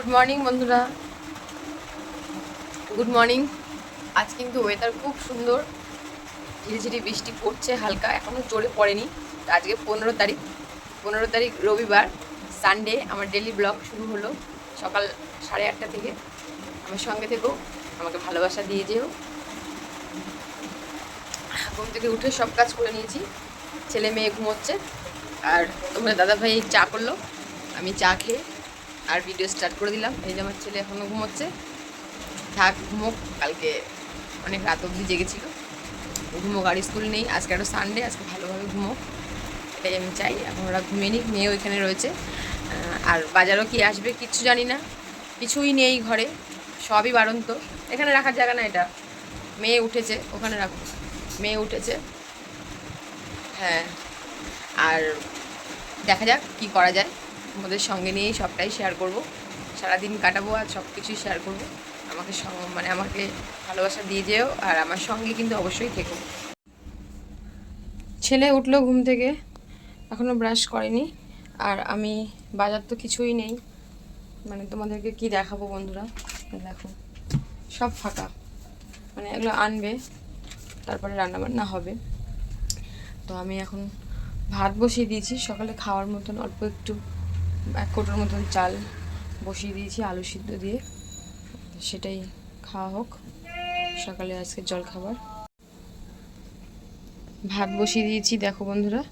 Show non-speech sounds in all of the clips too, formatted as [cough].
Good morning বন্ধুরা। Good morning আজ কিন্তু ওয়েদার খুব সুন্দর। ঝিরিঝিরি বৃষ্টি পড়ছে হালকা এখনও জোরে পড়েনি। আজকে পনেরো তারিখ। পনেরো তারিখ রবিবার সানডে আমার ডেলি ব্লগ শুরু হলো সকাল সাড়ে আটটা থেকে। আমার সঙ্গে থেকেও আমাকে ভালোবাসা দিয়ে যেও। ঘুম থেকে উঠে সব কাজ করে নিয়েছি। ছেলে মেয়ে ঘুমোচ্ছে, আর তোমরা দাদাভাই চা করল, আমি চা খেয়ে আর ভিডিও স্টার্ট করে দিলাম। এই যে আমার ছেলে এখনও ঘুমোচ্ছে। থাক, ঘুমোক। কালকে অনেক রাত অবধি জেগেছিল। ঘুমোক, আর স্কুল নেই। আজকে একটা সানডে আজকে ভালোভাবে ঘুমোক। এটাই আমি চাই। এখন ওরা ঘুমিয়ে নিক, মেয়ে ওইখানে রয়েছে। আর বাজারও কি আসবে কিচ্ছু জানি না। কিছুই নেই ঘরে। সবই বারন্ত এখানে রাখার জায়গা না এটা। মেয়ে উঠেছে, ওখানে রাখো। মেয়ে উঠেছে। হ্যাঁ। আর দেখা যাক কি করা যায়। আমাদের সঙ্গে নিয়েই সবটাই শেয়ার করব। সারাদিন কাটাবো আর সব কিছুই শেয়ার করব। আমাকে মানে আমাকে ভালোবাসা দিয়ে যেও আর আমার সঙ্গে কিন্তু অবশ্যই থেকো। ছেলে উঠল ঘুম থেকে এখনও ব্রাশ করেনি। আর আমি বাজার তো কিছুই নেই। মানে তোমাদেরকে কি দেখাবো বন্ধুরা? দেখো, সব ফাঁকা। মানে এগুলো আনবে, তারপরে রান্নাবান্না হবে। তো আমি এখন ভাত বসিয়ে দিয়েছি। সকালে খাওয়ার মতন অল্প একটু এক কোটোর মতন চাল বসিয়ে দিয়েছি, আলু সিদ্ধ দিয়ে। সেটাই খাওয়া হোক। সকালে আজকে জল খাবার ভাত বসিয়ে দিয়েছি, দেখো বন্ধুরা,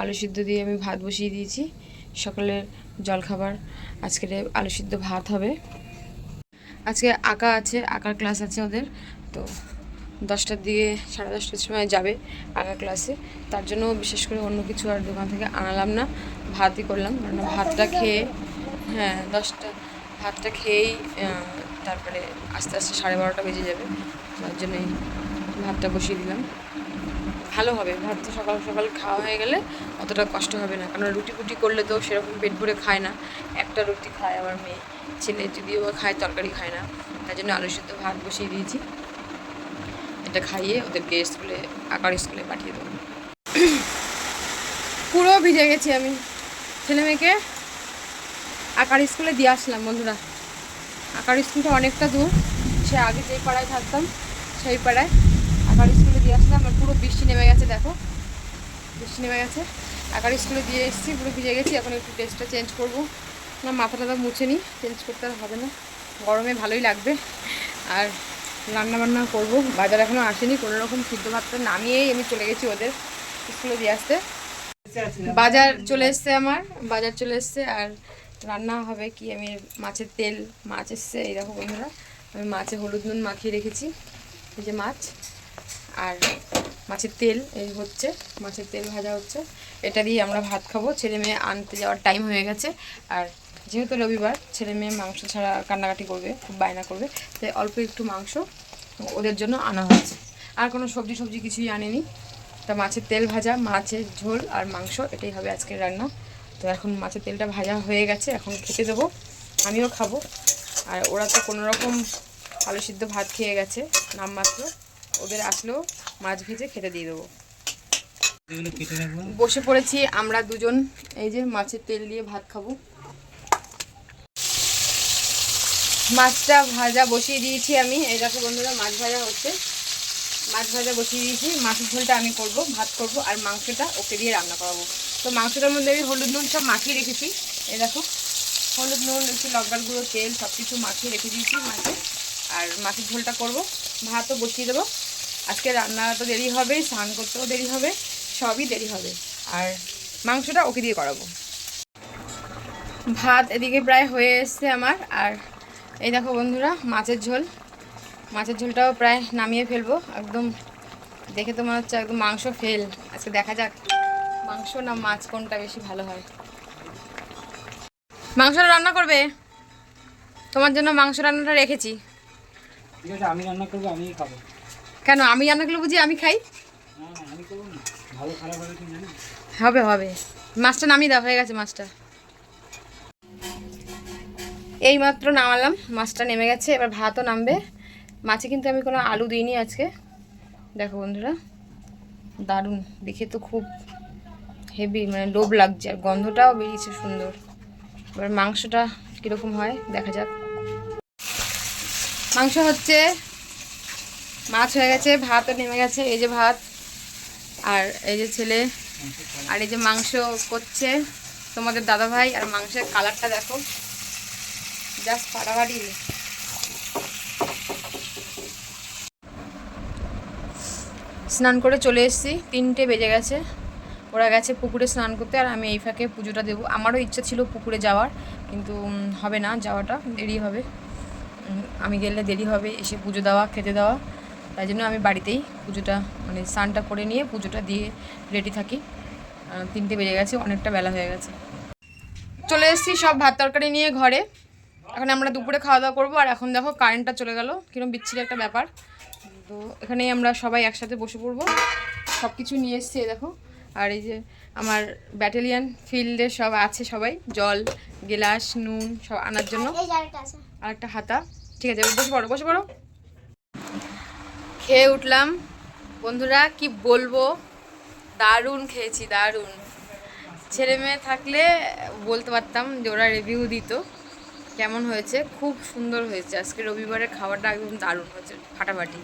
আলু সিদ্ধ দিয়ে আমি ভাত বসিয়ে দিয়েছি। সকালের জলখাবার, আজকের আলু সিদ্ধ ভাত হবে। আজকে আঁকা আছে, আঁকার ক্লাস আছে ওদের, তো দশটার দিকে, সাড়ে দশটার সময় যাবে আঁকা ক্লাসে তার জন্য বিশেষ করে অন্য কিছু আর দোকান থেকে আনালাম না। ভাতই করলাম, কারণ ভাতটা খেয়ে হ্যাঁ দশটা, ভাতটা খেয়েই তারপরে আস্তে আস্তে সাড়ে বারোটা বেজে যাবে। তার জন্যই ভাতটা বসিয়ে দিলাম। ভালো হবে, ভাত তো সকাল সকাল খাওয়া হয়ে গেলে অতটা কষ্ট হবে না। কারণ রুটি ফুটি করলে তো সেরকম পেট ভরে খায় না। একটা রুটি খায় আমার মেয়ে। ছেলে যদিও খায়, তরকারি খায় না। তার জন্য আলু সিদ্ধ ভাত বসিয়ে দিয়েছি। এটা খাইয়ে ওদেরকে স্কুলে আঁকার স্কুলে পাঠিয়ে দেবো। [coughs] পুরো ভিজে গেছি আমি। ছেলে মেয়েকে আঁকার স্কুলে দিয়ে আসলাম বন্ধুরা। আঁকার স্কুলটা অনেকটা দূর। সে আগে যেই পাড়ায় থাকতাম, সেই পাড়ায় আঁকার স্কুলে দিয়ে আসলাম আর পুরো বৃষ্টি নেমে গেছে, দেখো। বৃষ্টি নেমে গেছে। আঁকার স্কুলে দিয়ে এসেছি, পুরো ভিজে গেছি। এখন একটু ড্রেসটা চেঞ্জ করব। না মাথা টাথা মুছে নিই চেঞ্জ করতে আর হবে না। গরমে ভালোই লাগবে। আর রান্না বান্না করব। বাজার এখনও আসেনি, কোনো রকম সিদ্ধ ভাতটা নামিয়েই আমি চলে গেছি ওদের স্কুলে দিয়ে আসতে। বাজার চলে এসছে আমার, বাজার চলে এসছে আর রান্না হবে কি, আমি মাছের তেল, মাছ এসছে, এই দেখো বন্ধুরা, আমি মাছে হলুদ নুন মাখিয়ে রেখেছি, এই যে মাছ, আর মাছের তেল, এই হচ্ছে, মাছের তেল ভাজা হচ্ছে, এটা দিয়ে আমরা ভাত খাব, ছেলে মেয়ে আনতে যাওয়ার টাইম হয়ে গেছে, আর যেহেতু রবিবার ছেলে মেয়ে মাংস ছাড়া কান্নাকাটি করবে খুব বায়না করবে তাই অল্প একটু মাংস ওদের জন্য আনা হয়েছে। আর কোনো সবজি সবজি কিছুই আনেনি। তা মাছের তেল ভাজা মাছের ঝোল আর মাংস এটাই হবে আজকের রান্না। তো এখন মাছের তেলটা ভাজা হয়ে গেছে এখন খেতে দেবো। আমিও খাব। আর ওরা তো কোনো রকম আলু সিদ্ধ ভাত খেয়ে গেছে নামমাত্র। ওদের আসলেও মাছ ভেজে খেতে দিয়ে দেবো। বসে পড়েছি আমরা দুজন। এই যে মাছের তেল দিয়ে ভাত খাব। মাছটা ভাজা বসিয়ে দিয়েছি আমি। এই দেখো বন্ধুরা, মাছ ভাজা হচ্ছে। মাছ ভাজা বসিয়ে দিয়েছি। মাছের ঝোলটা আমি করব, ভাত করব আর মাংসটা ওকে দিয়ে রান্না করাবো। তো মাংসটার মধ্যে আমি হলুদ নুন সব মাখিয়ে রেখেছি। এই দেখো, হলুদ নুন, একটু লঙ্কার গুঁড়ো, তেল সব কিছু মাখিয়ে রেখে দিয়েছি মাছে। আর মাছের ঝোলটা করব। ভাতও বসিয়ে দেবো। আজকে রান্না তো দেরি হবে, স্নান করতেও দেরি হবে, সবই দেরি হবে। আর মাংসটা ওকে দিয়ে করাবো। ভাত এদিকে প্রায় হয়ে এসছে আমার। আর এই দেখো বন্ধুরা মাছের ঝোল। মাছের ঝোলটাও প্রায় নামিয়ে ফেলব। একদম দেখে তো মনে হচ্ছে একদম মাংস ফেল। আজকে দেখা যাক মাংস না মাছ কোনটা বেশি ভালো হয়। মাংসটা রান্না করবে? তোমার জন্য মাংস রান্নাটা রেখেছি। আমি রান্না করব আমিই খাব। কেন আমি রান্না করলে বুঝি আমি খাই? আমি হবে হবে মাছটা নামিয়ে দেওয়া হয়ে গেছে মাছটা। এই মাত্র নামালাম, মাছটা নেমে গেছে, এবার ভাতও নামবে। মাছে কিন্তু আমি কোনো আলু দিইনি আজকে। দেখো বন্ধুরা, দারুণ। দেখে তো খুব হেভি মানে লোভ লাগছে, আর গন্ধটাও বেরিয়েছে সুন্দর। এবার মাংসটা কীরকম হয়, দেখা যাক। মাংস হচ্ছে, মাছ হয়ে গেছে, ভাতও নেমে গেছে, এই যে ভাত। আর এই যে ছেলে, আর এই যে মাংস করছে তোমাদের দাদা ভাই আর মাংসের কালারটা দেখো। জাস্ট ফাটাফাটি স্নান করে চলে এসেছি, তিনটে বেজে গেছে। ওরা গেছে পুকুরে স্নান করতে আর আমি এই ফাঁকে পুজোটা দেবো। আমারও ইচ্ছা ছিল পুকুরে যাওয়ার, কিন্তু হবে না যাওয়াটা, দেরি হবে। আমি গেলে দেরি হবে এসে পুজো দেওয়া, খেতে দেওয়া। তাই জন্য আমি বাড়িতেই পুজোটা মানে স্নানটা করে নিয়ে পুজোটা দিয়ে রেডি থাকি। তিনটে বেজে গেছে, অনেকটা বেলা হয়ে গেছে। চলে এসেছি সব ভাত তরকারি নিয়ে ঘরে। এখন আমরা দুপুরে খাওয়া দাওয়া করব আর এখন দেখো কারেন্টটা চলে গেল। কিরম বিচ্ছিরি একটা ব্যাপার। তো এখানেই আমরা সবাই একসাথে বসে পড়ব। সব কিছু নিয়ে এসছি দেখো। আর এই যে আমার ব্যাটালিয়ান ফিল্ডে সব আছে সবাই। জল গেলাস নুন সব আনার জন্য। আর একটা হাতা। ঠিক আছে বসে পড়ো বসে পড়ো। খেয়ে উঠলাম। বন্ধুরা কি বলব? দারুণ খেয়েছি দারুণ। ছেলে মেয়ে থাকলে বলতে পারতাম যে ওরা রিভিউ দিত। কেমন হয়েছে? খুব সুন্দর হয়েছে। আজকে রবিবারের খাবারটা একদম দারুণ হয়েছে ফাটাফাটি।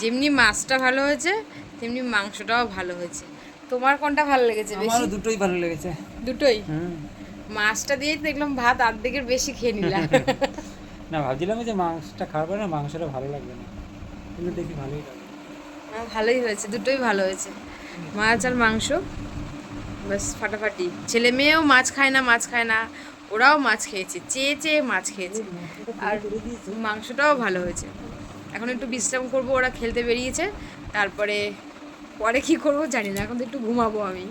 যেমনি মাছটা ভালো হয়েছে তেমনি মাংসটাও ভালো হয়েছে। তোমার কোনটা ভালো লেগেছে বেশি? দুটোই ভালো লেগেছে। দুটোই? হুম। মাছটা দিয়েই দেখলাম ভাত অর্ধেকের বেশি খেয়ে নিলাম। [laughs] না ভাবছিলাম যে মাংসটা খাওয়ার পরে না মাংসটা ভালো লাগবে না। কিন্তু দেখি ভালোই লাগবে ভালোই হয়েছে দুটোই ভালো হয়েছে। মাছ আর মাংস ব্যাস ফাটাফাটি। ছেলে মেয়েও মাছ খায় না মাছ খায় না। ওরাও মাছ খেয়েছে, চেয়ে চেয়ে মাছ খেয়েছে। আর মাংসটাও ভালো হয়েছে। এখন একটু বিশ্রাম করব, ওরা খেলতে বেরিয়েছে। তারপরে, পরে কি করব জানি না, এখন তো একটু ঘুমাবো আমি।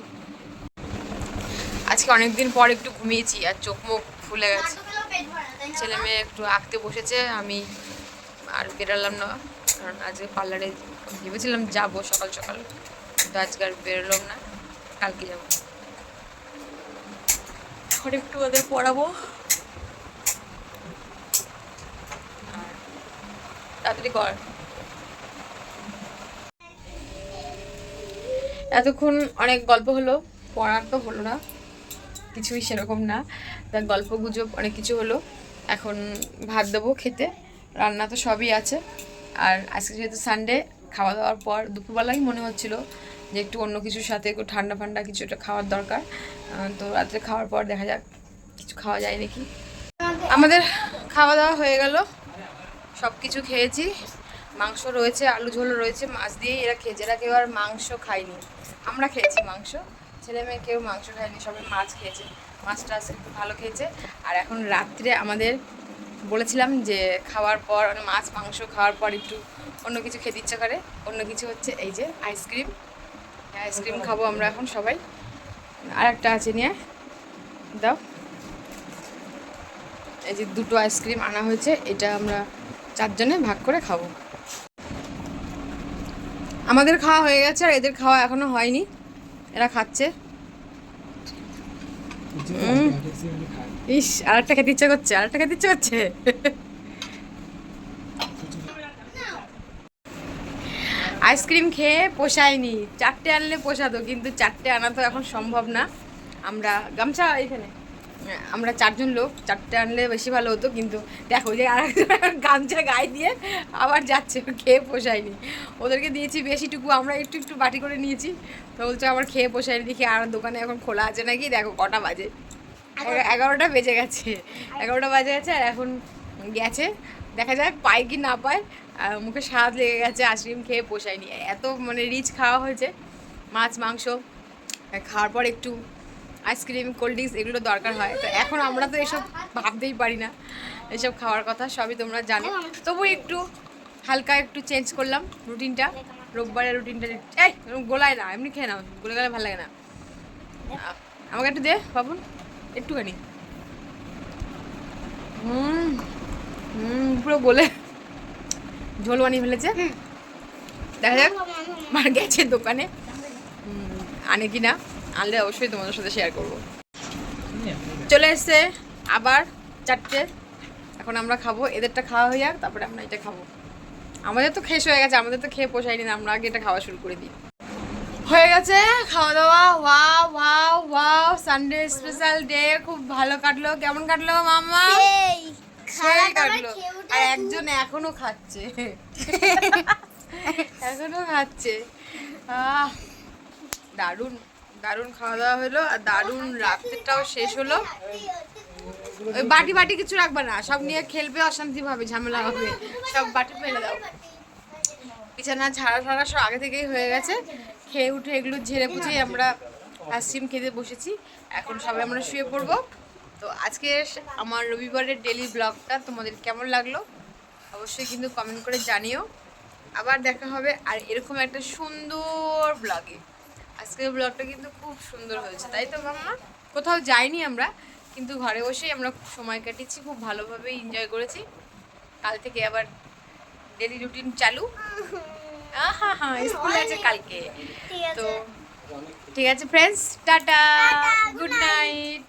আজকে অনেক দিন পর একটু ঘুমিয়েছি, আর চোখ মুখ ফুলে গেছে। ছেলে মেয়ে একটু আঁকতে বসেছে, আমি আর বেরালাম না। কারণ আজকে পার্লারে ভেবেছিলাম যাব সকাল সকাল, কিন্তু আজকে আর বেরোলাম না, কালকে যাব। এখন একটু ওদের পড়াবো। তাড়াতাড়ি কর। এতক্ষণ অনেক গল্প হলো, পড়ার তো হলো না, কিছুই সেরকম না। তার গল্প গুজব অনেক কিছু হলো, এখন ভাত দেবো খেতে, রান্না তো সবই আছে। আর আজকে যেহেতু সানডে খাওয়া দাওয়ার পর দুপুরবেলাই মনে হচ্ছিল যে একটু অন্য কিছুর সাথে একটু ঠান্ডা ফান্ডা কিছু একটা খাওয়ার দরকার। তো রাত্রে খাওয়ার পর দেখা যাক কিছু খাওয়া যায় নাকি। আমাদের খাওয়া দাওয়া হয়ে গেল। সব কিছু খেয়েছি। মাংস রয়েছে, আলু ঝোল রয়েছে, মাছ দিয়ে এরা খেয়েছে। এরা কেউ আর মাংস খায়নি। আমরা খেয়েছি মাংস। ছেলে মেয়ে কেউ মাংস খায়নি, সবাই মাছ খেয়েছে। মাছটা আজকে একটু ভালো খেয়েছে। আর এখন রাত্রে আমাদের বলেছিলাম যে খাওয়ার পর মানে মাছ, মাংস খাওয়ার পর একটু অন্য কিছু খেতে ইচ্ছা করে। অন্য কিছু হচ্ছে এই যে আইসক্রিম আইসক্রিম খাব আমরা এখন সবাই। আর একটা আছে নিয়ে। দাও। এই যে দুটো আইসক্রিম আনা হয়েছে এটা আমরা চারজনে ভাগ করে খাব। আমাদের খাওয়া হয়ে গেছে আর এদের খাওয়া এখনও হয়নি। এরা খাচ্ছে। ইস আর একটা খেতে ইচ্ছা করছে আর একটা খেতে ইচ্ছা করছে। আইসক্রিম খেয়ে পোষায়নি। চারটে আনলে পোষাতো কিন্তু চারটে আনা তো এখন সম্ভব না। আমরা গামছা এখানে। আমরা চারজন লোক চারটে আনলে বেশি ভালো হতো কিন্তু দেখো যে আর গামছা গায়ে দিয়ে আবার যাচ্ছে খেয়ে পোষায়নি। ওদেরকে দিয়েছি বেশিটুকু আমরা একটু একটু বাটি করে নিয়েছি। তো বলছে আমার খেয়ে পোষায়নি দেখি আর দোকানে এখন খোলা আছে নাকি? দেখো কটা বাজে। এগারো- এগারোটা বেজে গেছে। এগারোটা বাজে গেছে আর এখন গেছে। দেখা যাক পায় কি না পায় মুখে স্বাদ লেগে গেছে আইসক্রিম খেয়ে পোষায়নি। এত মানে রিচ খাওয়া হয়েছে। মাছ, মাংস, খাওয়ার পর একটু আইসক্রিম কোল্ড ড্রিঙ্কস এগুলো দরকার হয়। তো এখন আমরা তো এসব ভাবতেই পারি না। এসব খাওয়ার কথা সবই তোমরা জানো। তবু একটু হালকা একটু চেঞ্জ করলাম রুটিনটা রোববারের রুটিনটা এই, গোলায় না, এমনি খেয়ে নাও, গোলে গেলে ভালো লাগে না। আমাকে একটু দে, বাবুন, একটুখানি। হুম। পুরো গোলে ঝোল বানিয়ে ফেলেছে। দেখা যাক মার গেছে দোকানে। আনে কি না আনলে অবশ্যই তোমাদের সাথে শেয়ার করব। চলে এসছে আবার চারটে। এখন আমরা খাব এদেরটা খাওয়া হয়ে যাক তারপরে আমরা এটা খাব। আমাদের তো শেষ হয়ে গেছে আমাদের তো খেয়ে পোষায়নি না আমরা আগে এটা খাওয়া শুরু করে দিই। হয়ে গেছে খাওয়া দাওয়া wow wow wow Sunday special day খুব ভালো কাটলো। কেমন কাটলো মামা? দাওয়া কাটলো। আর একজন এখনও খাচ্ছে। এখনও খাচ্ছে। আহ দারুণ দারুণ খাওয়া দাওয়া হলো আর দারুণ রাত্রিটাও শেষ হলো। ওই বাটি বাটি কিছু রাখবে না সব নিয়ে খেলবে অশান্তি ভাবে ঝামেলা হবে। সব বাটি ফেলে দাও। বিছানা ঝাড়া ঝাড়া সব আগে থেকেই হয়ে গেছে। খেয়ে উঠে এগুলো ঝেড়ে পুছে আমরা আইসক্রিম খেতে বসেছি। এখন সবাই আমরা শুয়ে পড়ব। তো আজকে আমার রবিবারের ডেলি ব্লগটা তোমাদের কেমন লাগল? অবশ্যই কিন্তু কমেন্ট করে জানিও। আবার দেখা হবে আর এরকম একটা সুন্দর ব্লগে আজকের ব্লগটা কিন্তু খুব সুন্দর হয়েছে তাই তো মাম্মা? কোথাও যাইনি আমরা কিন্তু ঘরে বসেই আমরা সময় কাটিয়েছি খুব ভালোভাবে এনজয় করেছি। কাল থেকে আবার ডেলি রুটিন চালু। হ্যাঁ হ্যাঁ স্কুল আছে কালকে। তো ঠিক আছে ফ্রেন্ডস টাটা। Good night